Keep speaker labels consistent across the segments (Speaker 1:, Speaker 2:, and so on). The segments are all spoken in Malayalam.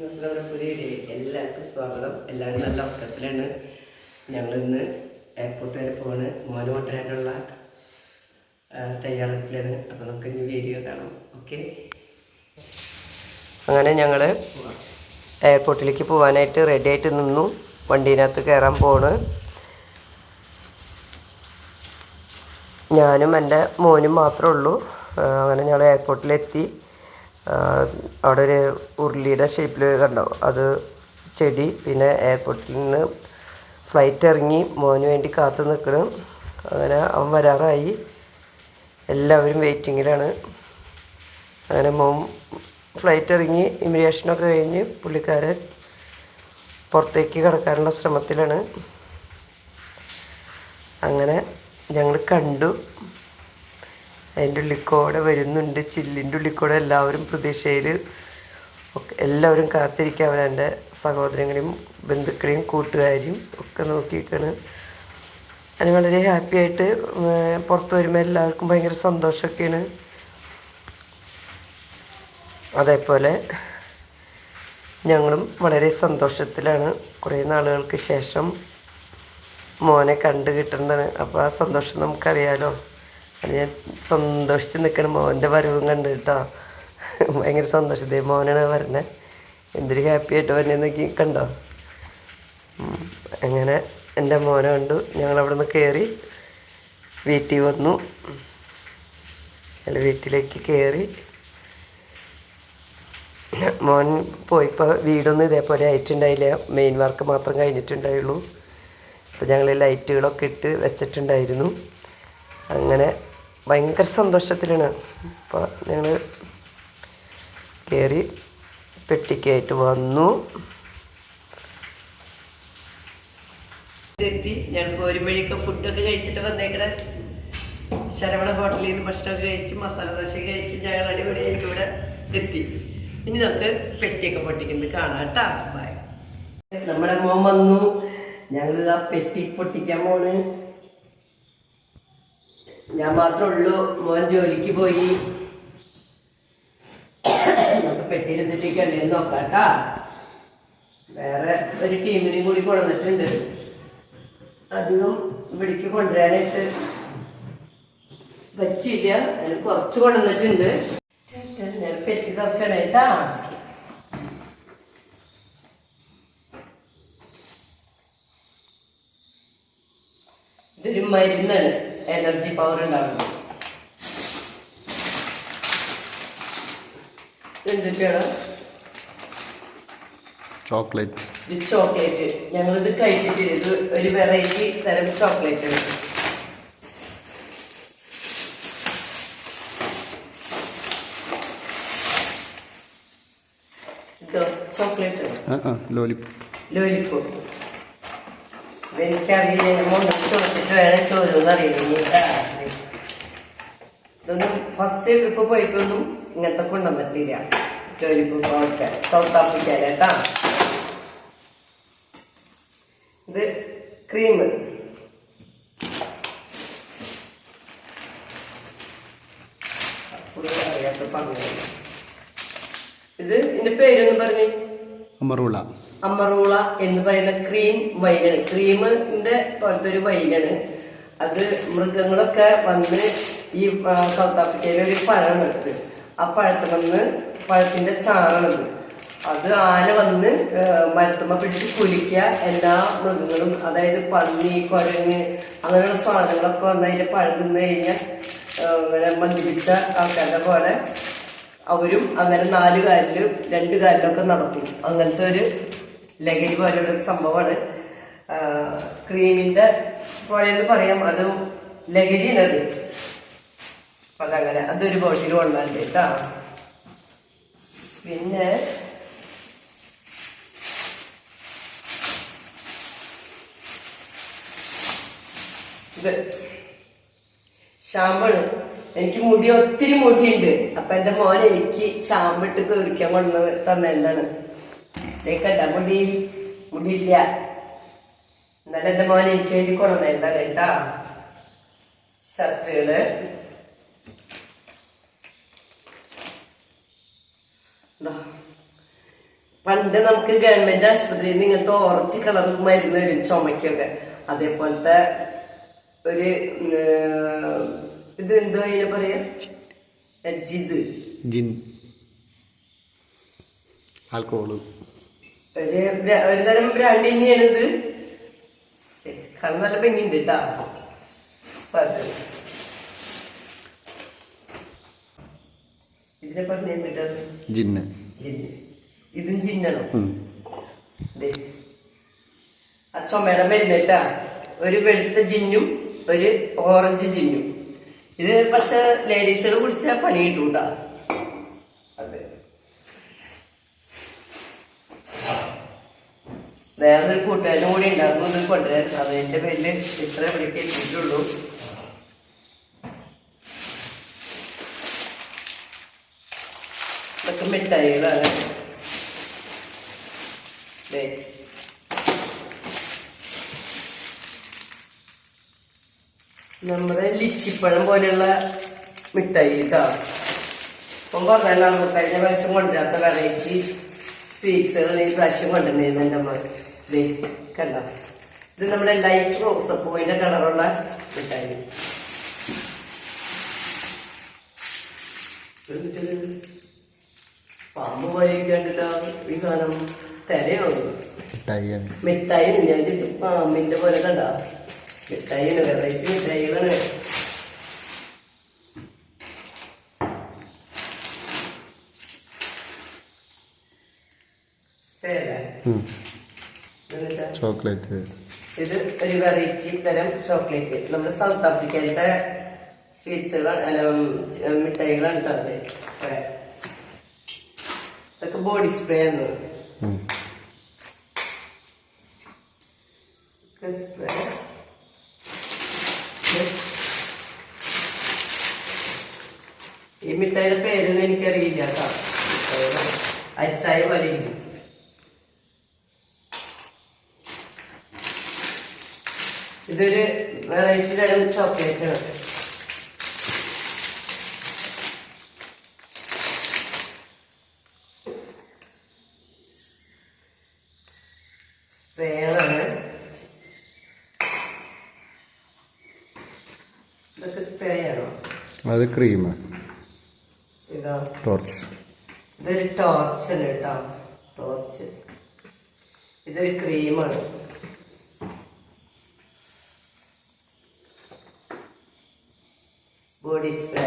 Speaker 1: നമ്മുടെ പുതിയ എല്ലാവർക്കും സ്വാഗതം. എല്ലാവരും നല്ല ഉറക്കത്തിലാണ്. ഞങ്ങളിന്ന് എയർപോർട്ട് വരെ പോവാണ്. മോന് കൊണ്ടുവരാനുള്ള തയ്യാറെടുപ്പിലാണ്. അപ്പോൾ നമുക്ക് ഇനി വീഡിയോ കാണാം. ഓക്കെ അങ്ങനെ ഞങ്ങൾ എയർപോർട്ടിലേക്ക് പോകാനായിട്ട് റെഡി ആയിട്ട് നിന്നു. വണ്ടീനകത്ത് കയറാൻ പോണ് ഞാനും എന്റെ മോനും മാത്രമേ ഉള്ളൂ. അങ്ങനെ ഞങ്ങൾ എയർപോർട്ടിലെത്തി അവിടെ ഒരു ഉരുളിയുടെ ഷേപ്പിൽ കണ്ടോ? അത് ചെടി പിന്നെ എയർപോർട്ടിൽ നിന്ന് ഫ്ലൈറ്റ് ഇറങ്ങി മോന് വേണ്ടി കാത്തു നിൽക്കണം. അങ്ങനെ അവൻ വരാറായി. എല്ലാവരും വെയിറ്റിങ്ങിലാണ് അങ്ങനെ മോൻ ഫ്ലൈറ്റ് ഇറങ്ങി ഇമിഗ്രേഷനൊക്കെ കഴിഞ്ഞ് പുള്ളിക്കാരൻ പുറത്തേക്ക് കിടക്കാനുള്ള ശ്രമത്തിലാണ്. അങ്ങനെ ഞങ്ങൾ കണ്ടു. അതിന്റെ ഉള്ളിക്കൂടെ വരുന്നുണ്ട്. ചില്ലിന്റെ ഉള്ളിക്കൂടെ എല്ലാവരും പ്രതീക്ഷയിൽ എല്ലാവരും കാത്തിരിക്കുക എന്റെ സഹോദരങ്ങളെയും ബന്ധുക്കളെയും കൂട്ടുകാരെയും ഒക്കെ നോക്കിയിട്ടാണ് അതിന് വളരെ ഹാപ്പി ആയിട്ട് പുറത്ത് വരുമ്പോൾ എല്ലാവർക്കും ഭയങ്കര സന്തോഷമൊക്കെയാണ്. അതേപോലെ ഞങ്ങളും വളരെ സന്തോഷത്തിലാണ്. കുറേ നാളുകൾക്ക് ശേഷം മോനെ കണ്ടു കിട്ടുന്നതാണ് അപ്പോൾ ആ സന്തോഷം നമുക്കറിയാലോ. ഞാൻ സന്തോഷിച്ച് നിൽക്കണം മോന്റെ വരവും കണ്ട് കേട്ടോ ഭയങ്കര സന്തോഷം. ദേ മോനാണ് വരണേ. എന്തൊരു ഹാപ്പി ആയിട്ട് വരുന്നതെന്നൊക്കെ കണ്ടോ. അങ്ങനെ എന്റെ മോനെ കണ്ടു. ഞങ്ങൾ അവിടെ നിന്ന് കയറി വീട്ടിൽ വന്നു. അല്ല വീട്ടിലേക്ക് കയറി മോൻ പോയിപ്പോൾ വീടൊന്നും ഇതേപോലെ ആയിട്ടുണ്ടായില്ല. മെയിൻ വർക്ക് മാത്രം കഴിഞ്ഞിട്ടുണ്ടായുള്ളൂ. അപ്പോൾ ഞങ്ങൾ ലൈറ്റുകളൊക്കെ ഇട്ട് വെച്ചിട്ടുണ്ടായിരുന്നു. അങ്ങനെ ഭയങ്കര സന്തോഷത്തിലാണ്. അപ്പോൾ ഞങ്ങൾ കയറി പെട്ടിക്കായിട്ട് വന്നു. എത്തി ഞാൻ പോരുമ്പോഴേക്കും ഫുഡൊക്കെ കഴിച്ചിട്ട് വന്നേക്കട ശരവണ ഹോട്ടലിൽ നിന്ന് ഭക്ഷണമൊക്കെ കഴിച്ച് മസാല ദോശ കഴിച്ച് ഞങ്ങൾ അടിപൊളിയായിട്ട് ഇവിടെ എത്തി. ഇനി നമുക്ക് പെട്ടിയൊക്കെ പൊട്ടിക്കുന്നു കാണാം കേട്ടാ. ബൈ നമ്മുടെ മോൻ വന്നു. ഞങ്ങൾ ആ പെട്ടി പൊട്ടിക്കാൻ പോണ്. ഞാൻ മാത്രമേ ഉള്ളൂ. മോൻ ജോലിക്ക് പോയി. നമുക്ക് പെട്ടിയിൽ എന്തിട്ടേക്കല്ലേ നോക്കാം കേട്ടാ. വേറെ ഒരു ടീമിനെയും കൂടി കൊണ്ടുവന്നിട്ടുണ്ട്. അധികം ഇവിടേക്ക് കൊണ്ടുവരാനായിട്ട് പറ്റിയില്ല. അതിന് കുറച്ച് കൊണ്ടുവന്നിട്ടുണ്ട്. ഞാൻ പെറ്റി തുറക്കണേട്ടാ ഇതൊരു മരുന്നാണ്. എനർജി പവർ ഉണ്ടാവുന്നത് എന്തൊക്കെയാണ്
Speaker 2: ചോക്ലേറ്റ്
Speaker 1: ഇത് ചോക്ലേറ്റ്. ഞങ്ങളിത് കഴിച്ചിട്ട് ഇത് ഒരു വെറൈറ്റി തരം ചോക്ലേറ്റ് ആണ്. ചോക്ലേറ്റ്
Speaker 2: ആ ആ ലോലിപ്പ്
Speaker 1: എമൗണ്ട് ഇതെനിക്കറിയില്ല വെച്ചിട്ട് വേണം ചോരുമെന്ന് അറിയില്ല ഇതൊന്നും ഫസ്റ്റ് ട്രിപ്പ് പോയിട്ടൊന്നും ഇങ്ങനത്തെ കൊണ്ടുവന്നിട്ടില്ല ജോലിപ്പ് പോകട്ടെ സൗത്ത് ആഫ്രിക്കയിലെ കേട്ടാ? ഇത് ക്രീം അറിയാത്ത പറഞ്ഞു ഇത് ഇതിന്റെ പേരൊന്നും പറഞ്ഞു.
Speaker 2: അമറുള.
Speaker 1: അമറൂള എന്ന് പറയുന്ന ക്രീം വൈനാണ്. ക്രീമിന്റെ പോലത്തെ ഒരു വൈനാണ്. അത് മൃഗങ്ങളൊക്കെ വന്ന് ഈ സൗത്ത് ആഫ്രിക്കയിലെ ഒരു പഴമാണത് ആ പഴത്തിൽ വന്ന് പഴത്തിന്റെ ചാറാണത് അത് ആന വന്ന് മരത്തുമ്മ പിടിച്ച് കുലിക്കുക എല്ലാ മൃഗങ്ങളും അതായത് പന്നി കുരങ്ങ് അങ്ങനെയുള്ള സാധനങ്ങളൊക്കെ വന്ന് അതിന്റെ പഴം തിന്നു കഴിഞ്ഞാൽ ആ, ഇങ്ങനെ മന്ദിരിച്ച ആൾക്കാരുടെ പോലെ അവരും അങ്ങനെ നാല് കാലിലും രണ്ട് കാലിലൊക്കെ നടക്കും. അങ്ങനത്തെ ഒരു ലഹരി പോലെയുള്ള ഒരു സംഭവമാണ് ക്രീമിന്റെ പോലെയെന്ന് പറയാം. അതും അത്. അപ്പൊ അതങ്ങനെ അതൊരു ബോട്ടിൽ കൊണ്ടാണ്ട് കേട്ടാ. പിന്നെ ഇത് ഷാമ്പാണ് എനിക്ക് മുടി ഒത്തിരി മുടിയുണ്ട്. അപ്പൊ എന്റെ മോനെ എനിക്ക് ഷാമ്പിട്ട് കുളിക്കാൻ കൊണ്ടു തന്ന എന്താണ് കണ്ട മുടി മുടിയില്ല. എന്നാലും എന്റെ മോനെ എനിക്ക് വേണ്ടി കൊണ്ടുവന്ന എന്താണ് കേട്ടാ. ഷർട്ടുകൾ. പണ്ട് നമുക്ക് ഗവൺമെന്റ് ആശുപത്രിയിൽ നിന്ന് ഇങ്ങനത്തെ ഓറഞ്ച് കളർ മരുന്ന് വരും ചുമക്കൊക്കെ അതേപോലത്തെ ഒരു ഇത് എന്തോ അതിനെ പറയാ? ജിദ്
Speaker 2: ജിൻ. ആൽക്കഹോൾ.
Speaker 1: ഒരു ഒരു തരം ബ്രാൻഡ് തന്നെയാണ് ഇത് കാണാൻ നല്ല ഭംഗിയുണ്ട് കേട്ടാ ഇതിനെ പറഞ്ഞ എന്നിട്ട്
Speaker 2: ജിന്ന്.
Speaker 1: ജിന്ന്. ഇതും ജിന്നാണോ. ആ ചുമയുടെ മരുന്നിട്ടാ ഒരു വെളുത്ത ജിന്നും ഒരു ഓറഞ്ച് ജിന്നും. ഇത് പക്ഷെ ലേഡീസുകൾ കുടിച്ചാൽ പണി കിട്ടൂട്ടാ അതെ വേറൊരു കൂട്ടുകാരനും കൂടി ഉണ്ടായിരുന്നു ഇത് കൊണ്ടുവരാൻ അതിന്റെ പേരിൽ ഇത്ര ഇവിടേക്ക് എത്തിയിട്ടുള്ളൂ. ഇതൊക്കെ മിഠായികളാണ്. നമ്മുടെ ലിച്ചിപ്പഴം പോലെയുള്ള മിഠായി കേട്ടോ. അപ്പം പറഞ്ഞാൽ കഴിഞ്ഞ പ്രാവശ്യം കൊണ്ടുവരാത്ത വെറൈറ്റി സ്വീറ്റ്സുകൾ ഈ പ്രാവശ്യം കൊണ്ടുവന്നിരുന്നു എന്റെ അമ്മ കണ്ട ഇത് നമ്മുടെ ലൈറ്റ് റോസ് പൂവിന്റെ കളറുള്ള മിഠായി പാമ്പ് വഴിക്കണ്ടില്ല ഈ സാധനം
Speaker 2: മിഠായിയാണ്.
Speaker 1: മിഠായി ഞാൻ പാമ്പിന്റെ പോലെ കണ്ട. മിഠായിയാണ് വെറൈറ്റി മിഠായികളാണ് സ്പേല.
Speaker 2: ഉം. ചോക്ലേറ്റ്.
Speaker 1: ഇത് ഒരു വെറൈറ്റി തരം ചോക്ലേറ്റ്. നമ്മുടെ സൗത്ത് ആഫ്രിക്കയിലത്തെ സ്വീറ്റ്സുകളാണ് അല്ല മിഠായികളാണ് കേട്ടോ ഇതൊക്കെ ബോഡി സ്പ്രേ ആണ് ഈ മിഠായിയുടെ പേരൊന്നും എനിക്കറിയില്ല കേട്ടോ. അരിസായ പോലെ ഇരിക്കും. ഇതൊരു വെറൈറ്റി തരം ചോക്ലേറ്റ് ആണ്. സ്പ്രേകളാണ് ഇതൊക്കെ സ്പ്രേ ആണോ?
Speaker 2: അത് ക്രീം
Speaker 1: ഇതാ?
Speaker 2: ടോർച്ച്
Speaker 1: ഇതൊരു ടോർച്ച് ആണ് കേട്ടോ ടോർച്ച് ഇതൊരു ക്രീമാണ് ബോഡി സ്പ്രേ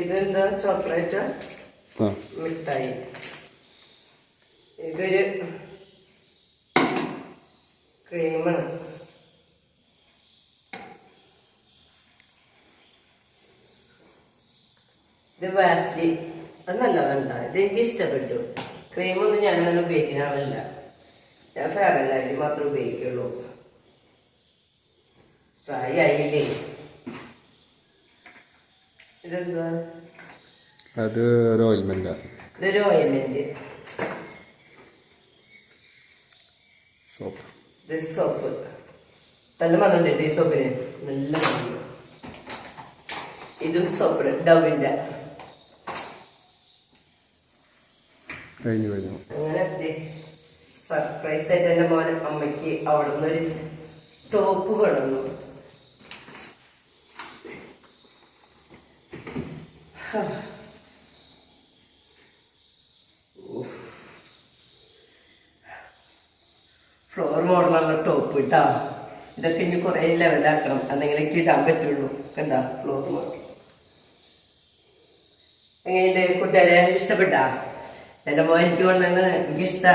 Speaker 1: ഇതെന്താ? ചോക്ലേറ്റ്? മിഠായി. ഇതൊരു ക്രീമാണ്. ഇത് വാസ്ലി. അത് നല്ലതുണ്ടോ? ഇത് എനിക്ക് ഇഷ്ടപ്പെട്ടു. ക്രീമൊന്നും ഞാനങ്ങനെ ഉപയോഗിക്കുന്ന ആളല്ല. ഞാൻ ഫേറല്ലായിട്ട് മാത്രമേ ഉപയോഗിക്കുള്ളൂ. പ്രായമായില്ലേ ഇതെന്താ
Speaker 2: അത് ഒരു ഓയിൽമെന്റ്
Speaker 1: ഇതൊരു ഓയിൽമെന്റ്
Speaker 2: സോപ്പ്
Speaker 1: ഇതൊരു സോപ്പ് നല്ല മണ്ണുണ്ട് ഈ സോപ്പിന് നല്ല ഇതും സോപ്പ് ഡവിന്റെ
Speaker 2: കഴിഞ്ഞു കഴിഞ്ഞു.
Speaker 1: അങ്ങനെ സർപ്രൈസ് ആയിട്ട് എന്റെ മോനെ അമ്മയ്ക്ക് അവിടെ നിന്നൊരു ടോപ്പ് കൊണ്ടുവന്നു. ഫ്ലോർ മോഡലുള്ള ടോപ്പ് ഇട്ടാ ഇതൊക്കെ ഇനി കുറെ ലെവലാക്കണം എന്തെങ്കിലൊക്കെ ഇടാൻ പറ്റുള്ളൂ. കണ്ട? ഫ്ലോർ മോഡൽ എങ്ങനെയുണ്ട് കുട്ടികളെ? ഇഷ്ടപ്പെട്ടാ? എന്റെ മോൻ എനിക്ക് എനിക്കിഷ്ട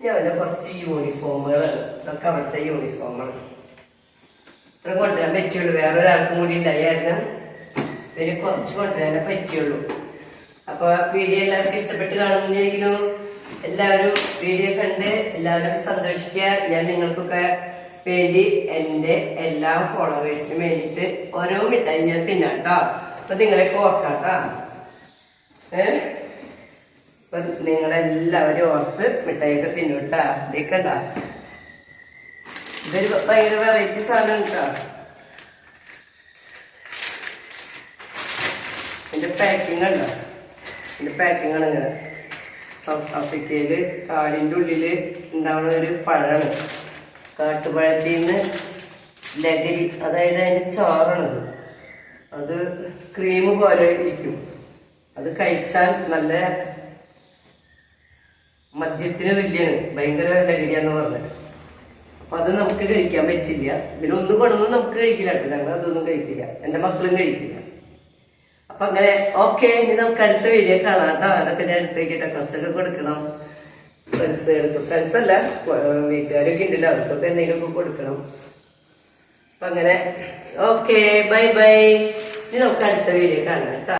Speaker 1: ഞാൻ കുറച്ച് യൂണിഫോമുകൾ ഇതൊക്കെ അവിടുത്തെ യൂണിഫോമാണ് ഇത്ര കൊണ്ടുവരാൻ പറ്റുള്ളൂ. വേറെ ഒരാൾക്കും കൂടി ഉണ്ടായിരുന്നു ഇവർ കുറച്ച് കൊണ്ടുവരാനേ പറ്റുള്ളൂ. അപ്പൊ വീഡിയോ എല്ലാവർക്കും ഇഷ്ടപ്പെട്ട് കാണുന്നു എല്ലാവരും വീഡിയോ കണ്ട് എല്ലാവരും സന്തോഷിക്കുക. ഞാൻ നിങ്ങൾക്കൊക്കെ വേണ്ടി എന്റെ എല്ലാ ഫോളോവേഴ്സിനും വേണ്ടിയിട്ട് ഓരോ മിഠായി ഞാൻ തിന്നാട്ടോ അപ്പൊ നിങ്ങളെ ഓർക്കാട്ടോ ഏ? നിങ്ങളെല്ലാവരും ഓർത്ത് മിഠായിയൊക്കെ തിന്നൂട്ടാ ഇതേക്കണ്ട ഇതൊരു ഭയങ്കര വെറൈറ്റി സാധനം കേട്ടോ ഇതിന്റെ പാക്കിംഗ് ഉണ്ടോ ഇതിന്റെ പാക്കിംഗ് ആണ് ഇങ്ങനെ. സൗത്ത് ആഫ്രിക്കയിൽ കാടിന്റെ ഉള്ളിൽ ഉണ്ടാവുന്ന ഒരു പഴമാണ്. കാട്ടുപഴത്തിൽ നിന്ന് ലഹരി അതായത് അതിന്റെ ചോറാണത് അത്. ക്രീം പോലെ ഇരിക്കും. അത് കഴിച്ചാൽ നല്ല മദ്യത്തിന് തുല്യാണ് ഭയങ്കര ലഹരിയാന്ന് പറഞ്ഞത് അപ്പൊ അത് നമുക്ക് കഴിക്കാൻ പറ്റില്ല. ഇതിലൊന്നും കൊണ്ടൊന്നും നമുക്ക് കഴിക്കില്ല കേട്ടോ. ഞങ്ങൾ അതൊന്നും കഴിക്കില്ല. എന്റെ മക്കളും കഴിക്കില്ല. അപ്പൊ അങ്ങനെ ഓക്കെ ഇനി നമുക്ക് അടുത്ത വീഡിയോ കാണാം കേട്ടോ. അതൊക്കെ ഞാൻ അടുത്തേക്കിட்ட കുറച്ചൊക്കെ കൊടുക്കണം. ഫ്രണ്ട്സുകൾക്ക് ഫ്രണ്ട്സ് അല്ല വീട്ടുകാരൊക്കെ ഉണ്ടല്ലോ. അവർക്കൊക്കെ എന്തെങ്കിലുമൊക്കെ കൊടുക്കണം. അപ്പൊ അങ്ങനെ ഓക്കെ ബൈ ബൈ. ഇനി നമുക്ക് അടുത്ത വീഡിയോ കാണാം കേട്ടോ.